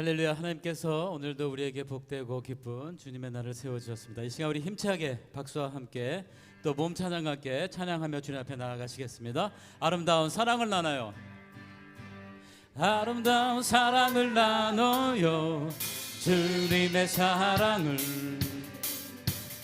할렐루야 하나님께서 오늘도 우리에게 복되고 기쁜 주님의 날을 세워주셨습니다. 이 시간 우리 힘차게 박수와 함께 또 몸 찬양과 함께 찬양하며 주님 앞에 나아가시겠습니다. 아름다운 사랑을 나눠요. 아름다운 사랑을 나눠요. 주님의 사랑을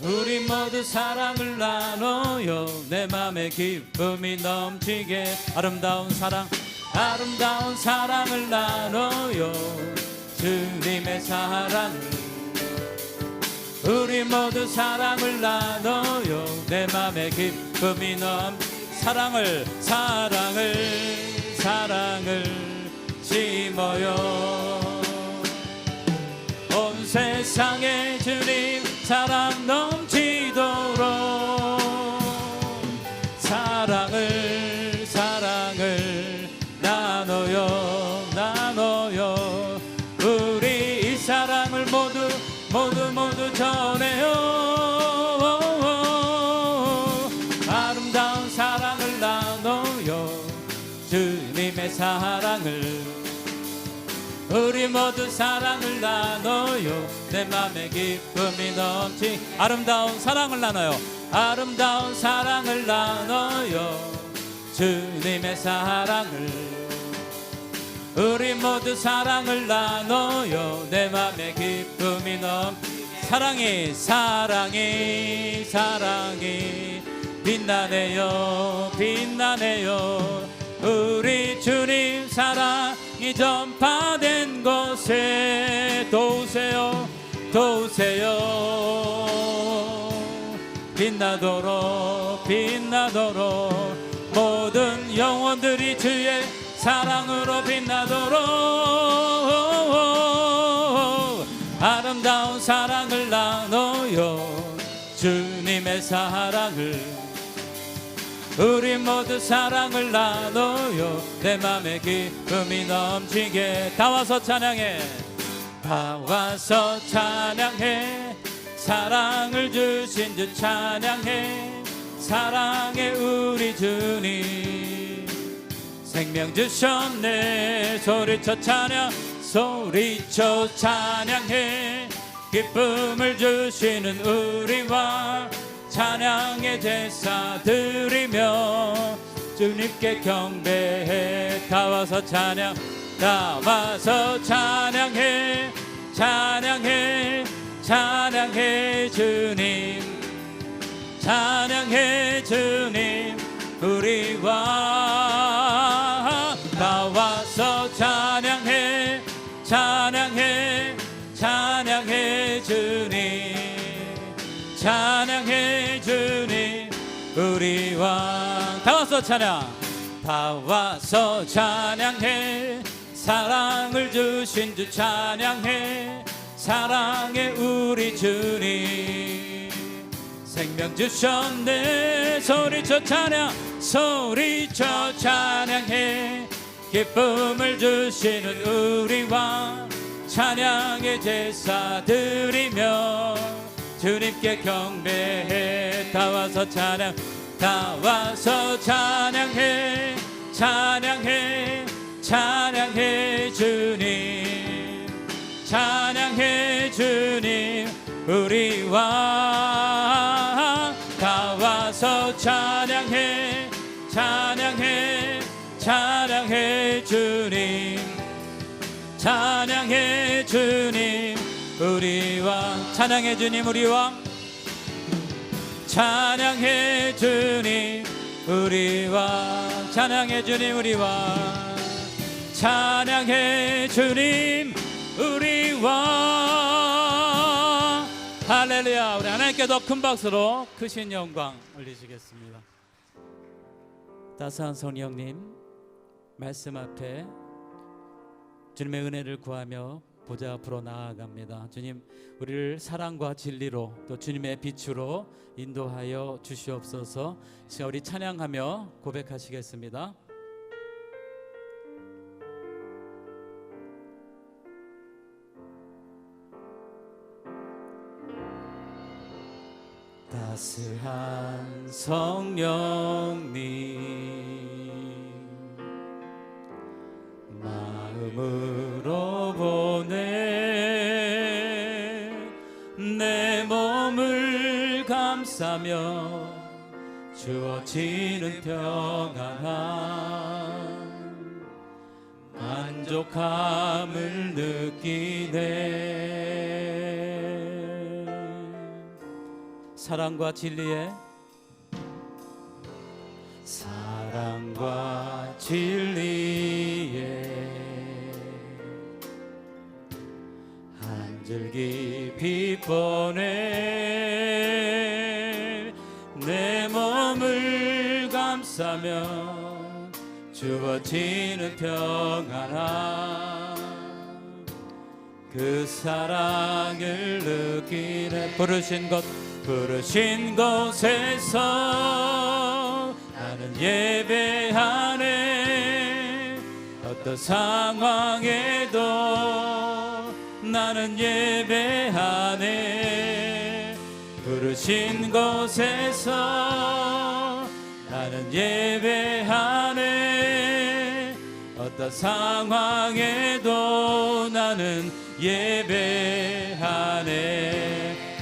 우리 모두 사랑을 나눠요. 내 맘에 기쁨이 넘치게 아름다운 사랑 아름다운 사랑을 나눠요. 주님의 사랑을 우리 모두 사랑을 나눠요. 내 맘에 기쁨이 넘 사랑을 사랑을 사랑을 심어요 전해요. 아름다운 사랑을 나눠요. 주님의 사랑을. 우리 모두 사랑을 나눠요. 내 맘에 기쁨이 넘치 아름다운 사랑을 나눠요. 아름다운 사랑을 나눠요. 주님의 사랑을. 우리 모두 사랑을 나눠요. 내 맘에 기쁨이 넘 사랑이 사랑이 사랑이 빛나네요 빛나네요. 우리 주님 사랑이 전파된 곳에 도우세요 도우세요. 빛나도록 빛나도록. 모든 영혼들이 주의 사랑으로 빛나도록 아름다운 사랑을 나눠요. 주님의 사랑을. 우리 모두 사랑을 나눠요. 내 맘에 기쁨이 넘치게. 다 와서 찬양해. 다 와서 찬양해. 사랑을 주신 주 찬양해. 사랑해 우리 주님. 생명 주셨네. 소리쳐 찬양 소리쳐 찬양해. 기쁨을 주시는 우리와 찬양의 제사 드리며 주님께 경배해. 다 와서 찬양 다 와서 찬양해. 찬양해 찬양해 주님. 찬양해 주님 찬양해 주님 찬양해 주님 우리와 다 와서 찬양 다 와서 찬양해. 사랑을 주신 주 찬양해. 사랑해 우리 주님 생명 주셨네. 소리쳐 찬양 소리쳐 찬양해. 기쁨을 주시는 우리와 찬양의 제사 드리며 주님께 경배해 다 와서 찬양 다 와서 찬양해 찬양해 찬양해 주님. 찬양해 주님 우리와 다 와서 찬양해 찬양해 찬양해 주님. 찬양해 주님 우리와 찬양해 주님 우리와 찬양해 주님 우리와 찬양해 주님 우리와 찬양해 주님 우리와. 할렐루야. 우리 하나님께 더 큰 박수로 크신 영광 올리시겠습니다. 따스한 성령님 말씀 앞에 주님의 은혜를 구하며 보좌 앞으로 나아갑니다. 주님, 우리를 사랑과 진리로 또 주님의 빛으로 인도하여 주시옵소서. 시간 우리 찬양하며 고백하시겠습니다. 따스한 성령님 감싸며 주어지는 평안함 만족함을 느끼네. 사랑과 진리에 사랑과 진리 한 줄기 빛보내 내 몸을 감싸며 주어지는 평안함 그 사랑을 느끼네. 부르신 곳 부르신 곳에서 나는 예배하네. 어떤 상황에도 나는 예배하네. 부르신 곳에서 나는 예배하네. 어떤 상황에도 나는 예배하네.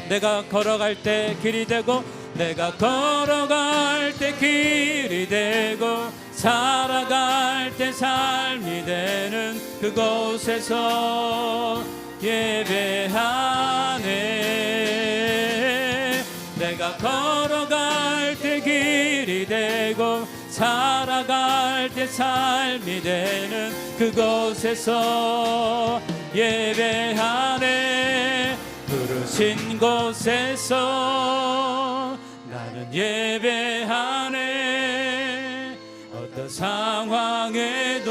내가 걸어갈 때 길이 되고 내가 걸어갈 때 길이 되고 살아갈 때 삶이 되는 그곳에서 예배하네. 내가 걸어갈 때 길이 되고 살아갈 때 삶이 되는 그곳에서 예배하네. 부르신 곳에서 나는 예배하네. 어떤 상황에도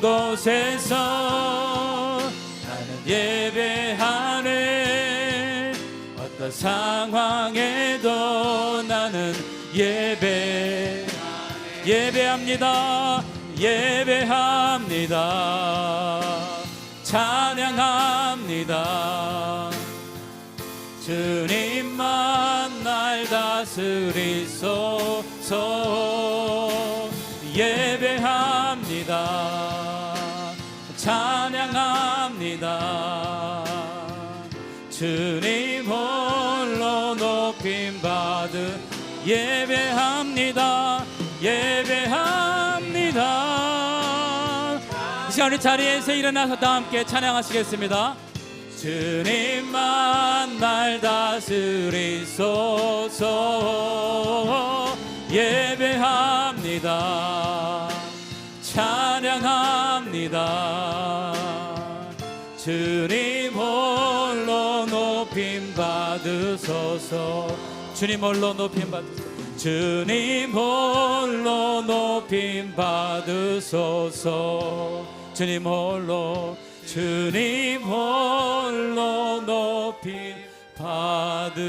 곳에서 나는 예배하네. 어떤 상황에도 나는 예배 예배합니다. 예배합니다. 찬양합니다. 주님만 날 다스리소서. 예배합니다 찬양합니다. 주님 홀로 높임 받은 예배합니다. 예배합니다. 이 시간 우리 자리에서 일어나서 다 함께 찬양하시겠습니다. 주님만 날 다스리소서. 예배합니다 찬양합니다. 주님 홀로 높임 받으소서. 주님 홀로 높임 받으소서. 주님 홀로 높임 받으소서. 주님 홀로 주님 홀로 높임 받으소서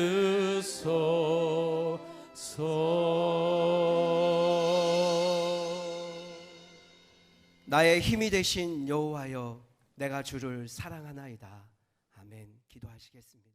나의 힘이 되신 여호와여 내가 주를 사랑하나이다. 아멘. 기도하시겠습니다.